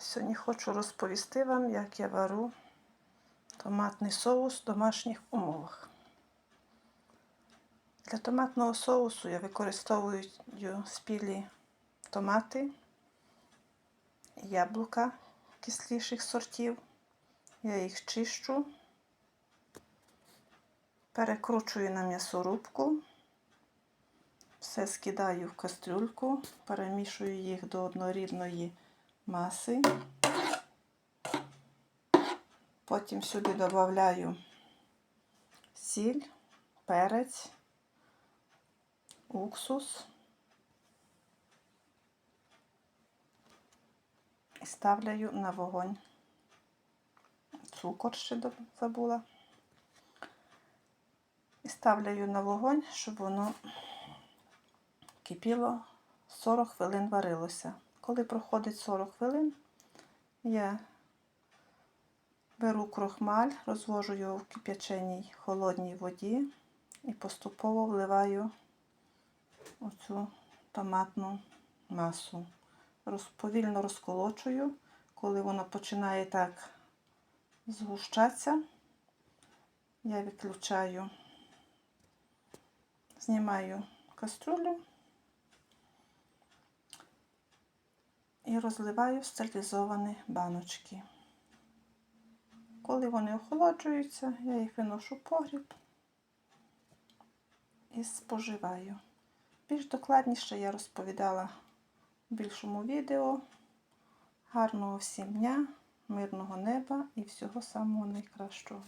Сьогодні хочу розповісти вам, як я вару томатний соус в домашніх умовах. Для томатного соусу я використовую спілі томати, яблука кисліших сортів. Я їх чищу, перекручую на м'ясорубку, все скидаю в кастрюльку, перемішую їх до однорідної маси. Потім сюди додаю сіль, перець, уксус і ставлю на вогонь. Цукор ще забула. І ставлю на вогонь, щоб воно кипіло 40 хвилин варилося. Коли проходить 40 хвилин, я беру крохмаль, розвожу його в кип'яченій холодній воді і поступово вливаю оцю томатну масу. Повільно розколочую, коли воно починає так згущатися, я виключаю, знімаю каструлю розливаю в стерилізовані баночки. Коли вони охолоджуються, я їх виношу в погріб і споживаю. Більш докладніше я розповідала в більшому відео. Гарного всім дня, мирного неба і всього самого найкращого.